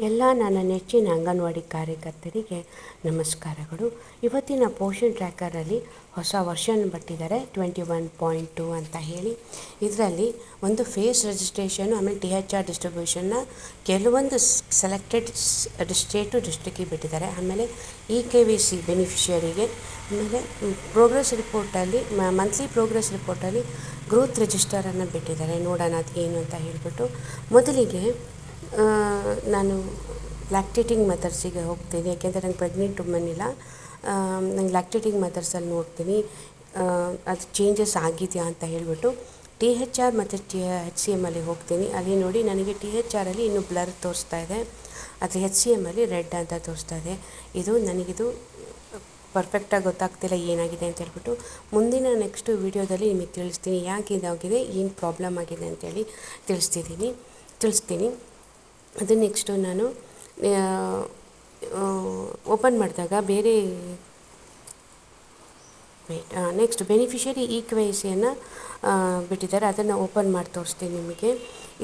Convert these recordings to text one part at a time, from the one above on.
ಎಲ್ಲ ನನ್ನ ನೆಚ್ಚಿನ ಅಂಗನವಾಡಿ ಕಾರ್ಯಕರ್ತರಿಗೆ ನಮಸ್ಕಾರಗಳು. ಇವತ್ತಿನ ಪೋಷನ್ ಟ್ರ್ಯಾಕರಲ್ಲಿ ಹೊಸ ವರ್ಷನ್ ಬಿಟ್ಟಿದ್ದಾರೆ, ಟ್ವೆಂಟಿ ಒನ್ ಪಾಯಿಂಟ್ ಟು ಅಂತ ಹೇಳಿ. ಇದರಲ್ಲಿ ಒಂದು ಫೇಸ್ ರಿಜಿಸ್ಟ್ರೇಷನು ಆಮೇಲೆ ಟಿ ಎಚ್ ಆರ್ ಡಿಸ್ಟ್ರಿಬ್ಯೂಷನ್ನ ಕೆಲವೊಂದು ಸೆಲೆಕ್ಟೆಡ್ ಸ್ಟೇಟು ಡಿಸ್ಟ್ರಿಕ್ಕಿಗೆ ಬಿಟ್ಟಿದ್ದಾರೆ. ಆಮೇಲೆ ಇ ಕೆ ವಿ ಸಿ ಬೆನಿಫಿಷಿಯರಿಗೆ, ಆಮೇಲೆ ಪ್ರೋಗ್ರೆಸ್ ರಿಪೋರ್ಟಲ್ಲಿ ಮಂತ್ಲಿ ಪ್ರೋಗ್ರೆಸ್ ರಿಪೋರ್ಟಲ್ಲಿ ಗ್ರೋತ್ ರಿಜಿಸ್ಟರನ್ನು ಬಿಟ್ಟಿದ್ದಾರೆ. ನೋಡೋಣ ಅದು ಏನು ಅಂತ ಹೇಳಿಬಿಟ್ಟು. ಮೊದಲಿಗೆ ನಾನು ಲ್ಯಾಕ್ಟೇಟಿಂಗ್ ಮದರ್ಸಿಗೆ ಹೋಗ್ತೀನಿ, ಯಾಕೆಂದರೆ ನಂಗೆ ಪ್ರೆಗ್ನೆಂಟ್ ವುಮೆನ್ ಇಲ್ಲ. ನಂಗೆ ಲ್ಯಾಕ್ಟೇಟಿಂಗ್ ಮದರ್ಸಲ್ಲಿ ನೋಡ್ತೀನಿ. ಅದು ಚೇಂಜಸ್ ಆಗಿದೆಯಾ ಅಂತ ಹೇಳಿಬಿಟ್ಟು ಟಿ ಹೆಚ್ ಆರ್ ಮತ್ತು ಟಿ ಹೆಚ್ ಸಿ ಎಮ್ಮಲ್ಲಿ ಹೋಗ್ತೀನಿ. ಅಲ್ಲಿ ನೋಡಿ ನನಗೆ ಟಿ ಹೆಚ್ ಆರಲ್ಲಿ ಇನ್ನೂ ಬ್ಲರ್ ತೋರಿಸ್ತಾ ಇದೆ. ಅದು ಹೆಚ್ ಸಿ ಎಮ್ಮಲ್ಲಿ ರೆಡ್ ಅಂತ ತೋರಿಸ್ತಾ ಇದೆ. ಇದು ನನಗಿದು ಪರ್ಫೆಕ್ಟಾಗಿ ಗೊತ್ತಾಗ್ತಿಲ್ಲ ಏನಾಗಿದೆ ಅಂತ ಹೇಳ್ಬಿಟ್ಟು ಮುಂದಿನ ನೆಕ್ಸ್ಟ್ ವೀಡಿಯೋದಲ್ಲಿ ನಿಮಗೆ ತಿಳಿಸ್ತೀನಿ. ಯಾಕೆ ಇದಾಗಿದೆ ಏನು ಪ್ರಾಬ್ಲಮ್ ಆಗಿದೆ ಅಂತೇಳಿ ತಿಳಿಸ್ತಿದ್ದೀನಿ. ತಿಳಿಸ್ತೀನಿ. ಅದು ನೆಕ್ಸ್ಟು ನಾನು ಓಪನ್ ಮಾಡಿದಾಗ ಬೇರೆ ನೆಕ್ಸ್ಟ್ ಬೆನಿಫಿಷರಿ ಈಕ್ವೈಸಿಯನ್ನು ಬಿಟ್ಟಿದ್ದಾರೆ. ಅದನ್ನು ಓಪನ್ ಮಾಡಿ ತೋರಿಸ್ತೀನಿ ನಿಮಗೆ.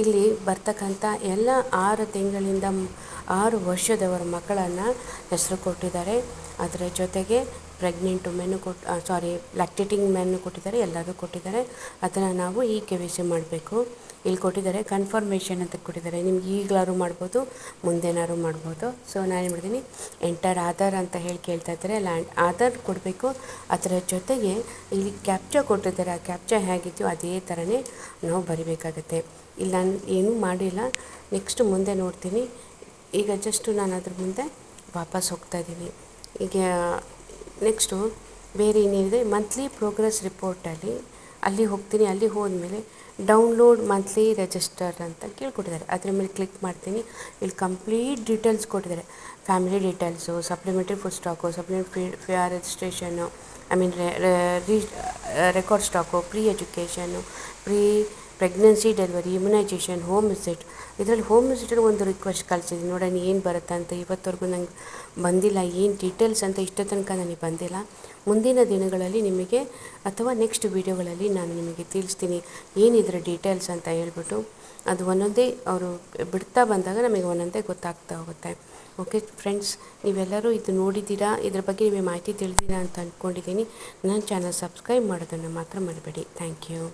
ಇಲ್ಲಿ ಬರ್ತಕ್ಕಂಥ ಎಲ್ಲ ಆರು ತಿಂಗಳಿಂದ ಆರು ವರ್ಷದವರ ಮಕ್ಕಳನ್ನು ಹೆಸರು ಕೊಟ್ಟಿದ್ದಾರೆ. ಅದರ ಜೊತೆಗೆ ಪ್ರೆಗ್ನೆಂಟ್ ವುಮೆನು ಕೊಟ್ಟು ಸಾರಿ ಲ್ಯಾಕ್ಟೇಟಿಂಗ್ ಮೆನು ಕೊಟ್ಟಿದ್ದಾರೆ ಎಲ್ಲರೂ ಕೊಟ್ಟಿದ್ದಾರೆ. ಅದನ್ನು ನಾವು ಈ ಕೆ ವೈ ಸಿ ಮಾಡಬೇಕು. ಇಲ್ಲಿ ಕೊಟ್ಟಿದ್ದಾರೆ ಕನ್ಫರ್ಮೇಷನ್ ಅಂತ ಕೊಟ್ಟಿದ್ದಾರೆ. ನಿಮ್ಗೆ ಈಗಲಾದ್ರು ಮಾಡ್ಬೋದು, ಮುಂದೆನಾದ್ರು ಮಾಡ್ಬೋದು. ಸೊ ನಾನು ಏನು ಮಾಡ್ತೀನಿ ಎಂಟರ್ ಆಧಾರ್ ಅಂತ ಹೇಳಿ ಕೇಳ್ತಾ ಇದ್ದಾರೆ. ಲ್ಯಾಂಡ್ ಆಧಾರ್ ಕೊಡಬೇಕು. ಅದರ ಜೊತೆಗೆ ಇಲ್ಲಿ ಕ್ಯಾಪ್ಚಾ ಕೊಟ್ಟಿದ್ದಾರೆ. ಆ ಕ್ಯಾಪ್ಚಾ ಹೇಗಿದೆಯೋ ಅದೇ ಥರನೇ ನಾವು ಬರಿಬೇಕಾಗತ್ತೆ. ಇಲ್ಲಿ ನಾನು ಏನೂ ಮಾಡಿಲ್ಲ. ನೆಕ್ಸ್ಟ್ ಮುಂದೆ ನೋಡ್ತೀನಿ. ಈಗ ಜಸ್ಟು ನಾನು ಅದ್ರ ಮುಂದೆ ವಾಪಸ್ ಹೋಗ್ತಾ ಇದ್ದೀನಿ. ಈಗ ನೆಕ್ಸ್ಟು ಬೇರೆ ಏನಿದೆ ಮಂತ್ಲಿ ಪ್ರೋಗ್ರೆಸ್ ರಿಪೋರ್ಟಲ್ಲಿ ಅಲ್ಲಿ ಹೋಗ್ತೀನಿ, ಅಲ್ಲಿ ಹೋದ್ಮೇಲೆ ಡೌನ್ಲೋಡ್ ಮಂತ್ಲಿ ರಿಜಿಸ್ಟರ್ ಅಂತ ಕೇಳ್ಕೊಟ್ಟಿದ್ದಾರೆ. ಅದ್ರ ಮೇಲೆ ಕ್ಲಿಕ್ ಮಾಡ್ತೀನಿ. ಇಲ್ಲಿ ಕಂಪ್ಲೀಟ್ ಡೀಟೇಲ್ಸ್ ಕೊಟ್ಟಿದ್ದಾರೆ. Family details supplementary food stock supplementary fee registration I mean record stock pre education pre pregnancy delivery immunisation home visit ಇದರಲ್ಲಿ ಹೋಮ್ ವಿಸಿಟಲ್ಲಿ ಒಂದು ರಿಕ್ವೆಸ್ಟ್ ಕಳಿಸಿದ್ದೀನಿ ನೋಡೋಣ ಏನು ಬರುತ್ತೆ ಅಂತ ಇವತ್ತವರೆಗೂ ನಂಗೆ ಬಂದಿಲ್ಲ. ಏನು ಡೀಟೇಲ್ಸ್ ಅಂತ ಇಷ್ಟ ತನಕ ನನಗೆ ಬಂದಿಲ್ಲ. ಮುಂದಿನ ದಿನಗಳಲ್ಲಿ ನಿಮಗೆ ಅಥವಾ ನೆಕ್ಸ್ಟ್ ವೀಡಿಯೋಗಳಲ್ಲಿ ನಾನು ನಿಮಗೆ ತಿಳಿಸ್ತೀನಿ ಏನಿದ್ರ ಡೀಟೇಲ್ಸ್ ಅಂತ ಹೇಳ್ಬಿಟ್ಟು. ಅದು ಒಂದೊಂದೇ ಅವರು ಬಿಡ್ತಾ ಬಂದಾಗ ನಮಗೆ ಒಂದೊಂದೇ ಗೊತ್ತಾಗ್ತಾ ಹೋಗುತ್ತೆ. ಓಕೆ ಫ್ರೆಂಡ್ಸ್ ನೀವೆಲ್ಲರೂ ಇದು ನೋಡಿದ್ದೀರಾ? ಇದ್ರ ಬಗ್ಗೆ ನಿಮಗೆ ಮಾಹಿತಿ ತಿಳಿದಿರಾ ಅಂತ ಅಂದ್ಕೊಂಡಿದ್ದೀನಿ ನನ್ನ ಚಾನಲ್ ಸಬ್ಸ್ಕ್ರೈಬ್ ಮಾಡೋದನ್ನು ಮಾತ್ರ ಮಾಡಬೇಡಿ ಥ್ಯಾಂಕ್ ಯು